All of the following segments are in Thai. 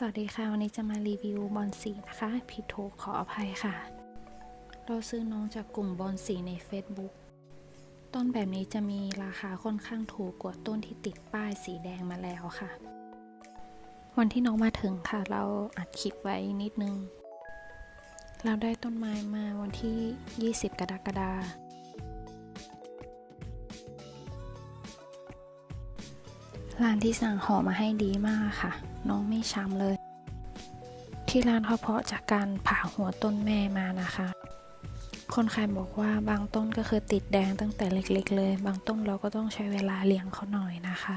สวัสดีค่ะ วันนี้จะมารีวิวบอลสีนะคะ ผิดถูกขออภัยค่ะ เราซื้อน้องจากกลุ่มบอลสีใน Facebook ต้นแบบนี้จะมีราคาค่อนข้างถูกกว่าต้นที่ติดป้ายสีแดงมาแล้วค่ะ วันที่น้องมาถึงค่ะ เราอัดคลิปไว้นิดนึง เราได้ต้นไม้มาวันที่ 20 กรกฎาคม ร้านที่สั่งห่อมาให้ดีมากค่ะ น้องไม่ช้ำเลย ที่ร้านเขาเพาะจากการผ่าหัวต้นแม่มานะคะ คนขายบอกว่าบางต้นก็คือติดแดงตั้งแต่เล็กๆเลย บางต้นเราก็ต้องใช้เวลาเลี้ยงเขาหน่อยนะคะ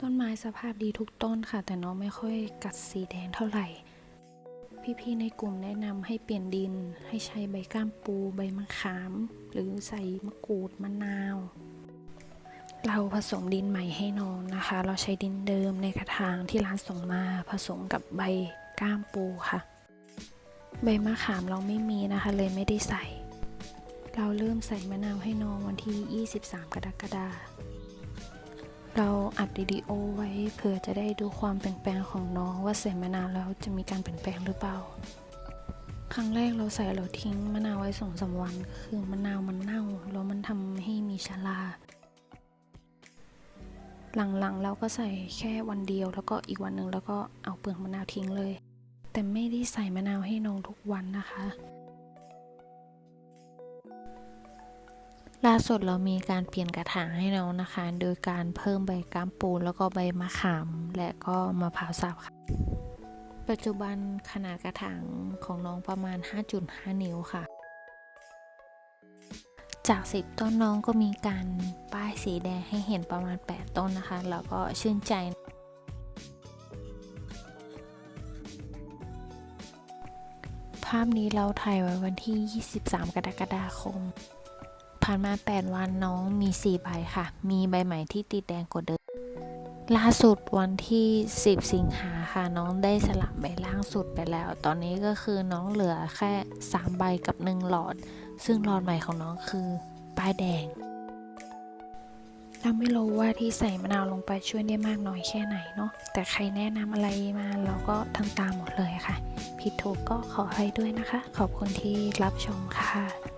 ต้นไม้สภาพดีทุกต้นค่ะ แต่น้องไม่ค่อยกัดสีแดงเท่าไหร่ พี่ๆในกลุ่มแนะนำให้เปลี่ยนดิน ให้ใช้ใบก้ามปู ใบมะขาม หรือใส่มะกรูดมะนาว เราผสมดินใหม่ให้น้องนะคะ เราใช้ดินเดิมในกระถางที่ร้านส่งมาผสมกับใบก้ามปูค่ะ ใบมะขามเราไม่มีนะคะ เลยไม่ได้ใส่ เราเริ่มใส่มะนาวให้น้องวันที่ 23 กรกฎาคม เราอัดวิดีโอไว้เผื่อจะได้ดูความเปลี่ยนแปลงของน้องว่าใส่มะนาวแล้วจะมีการเปลี่ยนแปลงหรือเปล่า ครั้งแรกเราใส่เราทิ้งมะนาวไว้สองสามวัน คือมะนาวมันเน่าแล้วมันทำให้มีชาลา หลังๆเราก็ใส่แค่วันเดียว แล้วก็อีกวันหนึ่งแล้วก็เอาเปลือกมะนาวทิ้งเลย แต่ไม่ได้ใส่มะนาวให้น้องทุกวันนะคะ ล่าสุดเรามีการเปลี่ยนกระถางให้น้องนะคะ โดยการเพิ่มใบก้ามปูแล้วก็ใบมะขาม และก็มะพร้าวสับค่ะ ปัจจุบันขนาดกระถางของน้องประมาณ 5.5 นิ้วค่ะ จาก 10 ต้นน้องก็มีการป้ายสีแดงให้เห็นประมาณ 8 ต้นนะคะ แล้วก็ชื่นใจภาพนี้เราถ่ายไว้วันที่ 23 กรกฎาคม ผ่านมา 8 วันน้องมี 4 ใบค่ะ มีใบใหม่ที่ติดแดงกว่าเดิม ล่าสุดวันที่ 10 สิงหาค่ะ น้องได้สลับใบล่างสุดไปแล้ว ตอนนี้ก็คือน้องเหลือแค่ 3 ใบกับ 1 หลอด ซึ่งหลอดใหม่ของน้องคือป้ายแดง เราไม่รู้ว่าที่ใส่มะนาวลงไปช่วยได้มากน้อยแค่ไหนเนาะ แต่ใครแนะนำอะไรมาเราก็ทำตามหมดเลยค่ะ ผิดถูกก็ขอให้ด้วยนะคะ ขอบคุณที่รับชมค่ะ